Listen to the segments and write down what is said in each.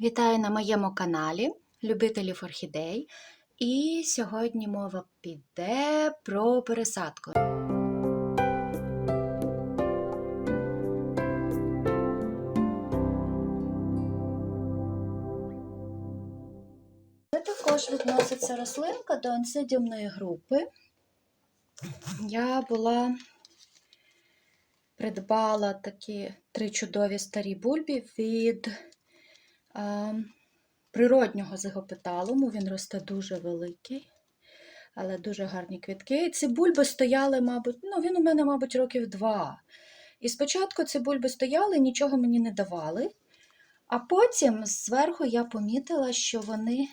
Вітаю на моєму каналі Любителів орхідей. І сьогодні мова піде про пересадку. Це також відноситься рослинка до ансидіумної групи. Я була придбала такі три чудові старі бульбі від природнього зигопеталуму. Він росте дуже великий, але дуже гарні квітки. І ці бульби стояли, мабуть, ну він у мене, мабуть, років два. І спочатку ці бульби стояли, нічого мені не давали. А потім зверху я помітила, що вони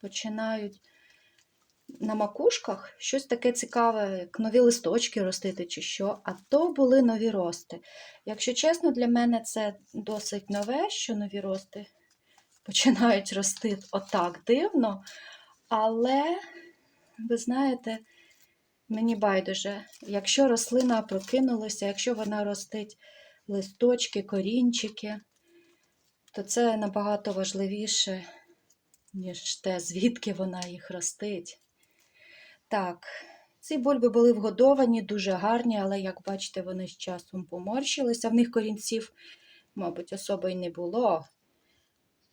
починають на макушках щось таке цікаве, як нові листочки ростити чи що, а то були нові рости. Якщо чесно, для мене це досить нове, що нові рости починають рости отак дивно. Але, ви знаєте, мені байдуже, якщо рослина прокинулася, якщо вона ростить листочки, корінчики, то це набагато важливіше, ніж те, звідки вона їх ростить. Так, ці бульби були вгодовані, дуже гарні, але, як бачите, вони з часом поморщилися. В них корінців, мабуть, особо й не було.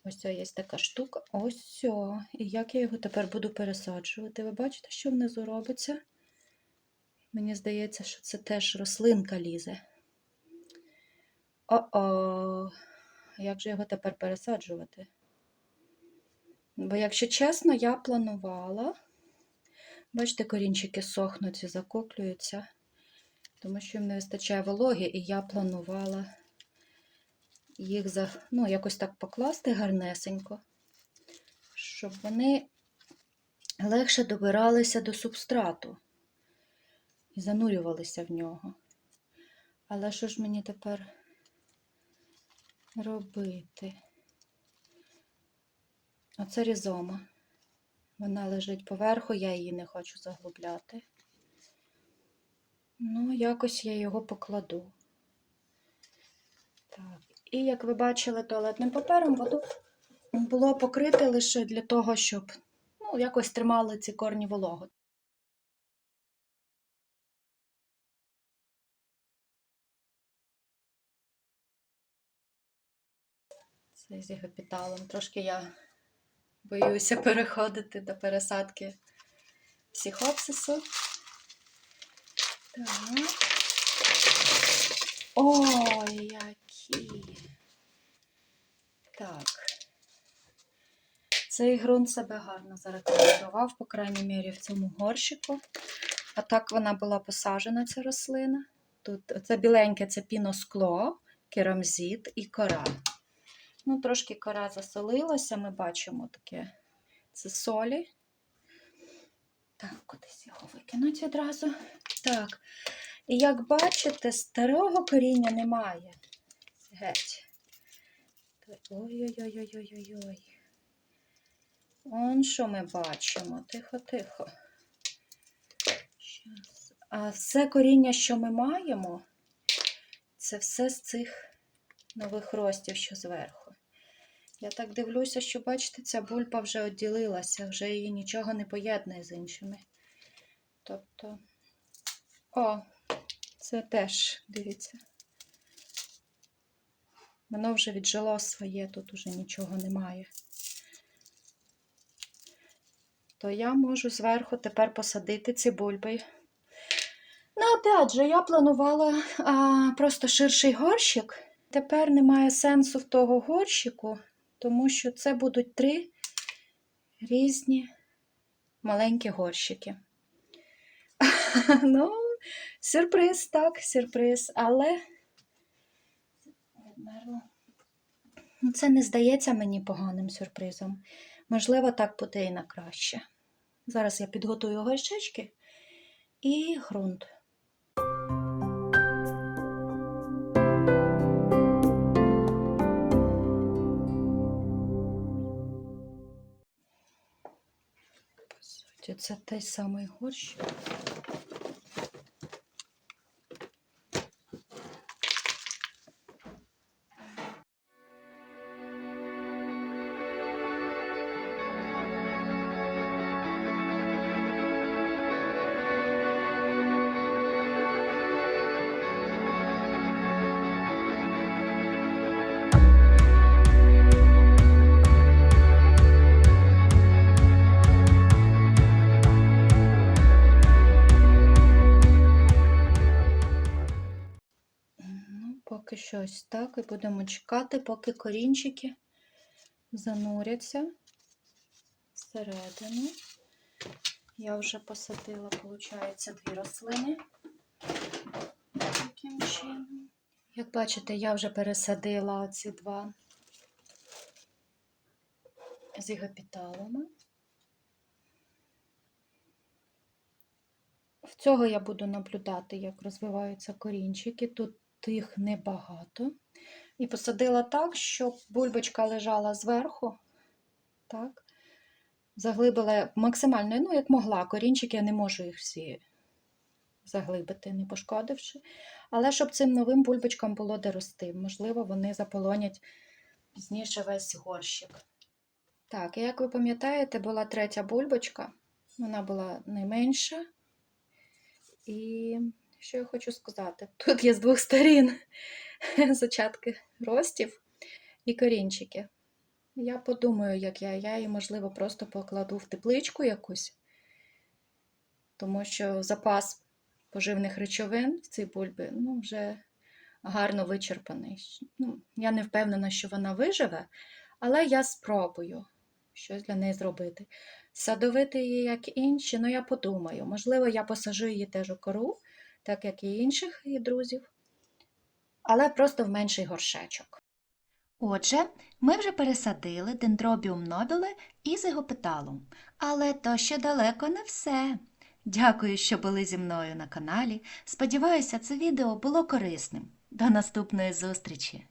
Ось є така штука. Ось. все. І як я його тепер буду пересаджувати? Ви бачите, що внизу робиться? Мені здається, що це теж рослинка лізе. О-о, як же його тепер пересаджувати? Бо, якщо чесно, я планувала. Бачите, корінчики сохнуть і закоклюються, тому що їм не вистачає вологи, і я планувала їх за, ну, якось так покласти гарнесенько, щоб вони легше добиралися до субстрату і занурювалися в нього. Але що ж мені тепер робити? Оце різома. Вона лежить поверху, я її не хочу заглубляти. Ну, якось я його покладу. Так. І як ви бачили, туалетним папером воду було покрите лише для того, щоб ну, якось тримали ці корні вологу. Це з гепіталом. Трошки я боюся переходити до пересадки психопсису. Так. Ой, які. Так. Цей ґрунт себе гарно зарекомендував, по крайній мірі, в цьому горщику. А так вона була посаджена, ця рослина. Тут це біленьке це піноскло, керамзит і кора. Ну, трошки кора засолилася, ми бачимо таке це солі. Так, кудись його викинуть відразу. Так. І як бачите, старого коріння немає. Геть. Ой-ой-ой-ой-ой-ой. Он що ми бачимо? Тихо-тихо. А все коріння, що ми маємо, це все з цих нових ростів, що зверху. Я так дивлюся, що, бачите, ця бульба вже відділилася, вже її нічого не поєднує з іншими. Тобто, о, це теж, дивіться. Воно вже віджило своє, тут уже нічого немає. То я можу зверху тепер посадити ці бульби. Ну, опять же, я планувала а, просто ширший горщик. Тепер немає сенсу в того горщику, тому що це будуть три різні маленькі горщики. Ну, сюрприз, так, сюрприз, але Ну, це не здається мені поганим сюрпризом. Можливо, так буде і на краще. Зараз я підготую горщички і ґрунт. Суті, це той самий горщик. Ось так, і будемо чекати, поки корінчики зануряться всередину. Я вже посадила, виходить, дві рослини. Таким чином. Як бачите, я вже пересадила ці два з ігопіталами. В цього я буду наблюдати, як розвиваються корінчики. Тут їх небагато. І посадила так, щоб бульбочка лежала зверху. Так. Заглибила максимально, ну, як могла. Корінчики я не можу їх всі заглибити, не пошкодивши. Але щоб цим новим бульбочкам було де рости. Можливо, вони заполонять пізніше весь горщик. Так, і як ви пам'ятаєте, була третя бульбочка. Вона була найменша. І що я хочу сказати? Тут є з двох сторін зачатки ростів і корінчики. Я подумаю, як я. Я її, можливо, просто покладу в тепличку якусь, тому що запас поживних речовин в цій бульбі ну, вже гарно вичерпаний. Ну, я не впевнена, що вона виживе, але я спробую щось для неї зробити. Садовити її, як інші, ну я подумаю. Можливо, я посажу її теж у кору, так як і інших її друзів, але просто в менший горшечок. Отже, ми вже пересадили дендробіум нобіле із егопеталом. Але то ще далеко не все. Дякую, що були зі мною на каналі. Сподіваюся, це відео було корисним. До наступної зустрічі!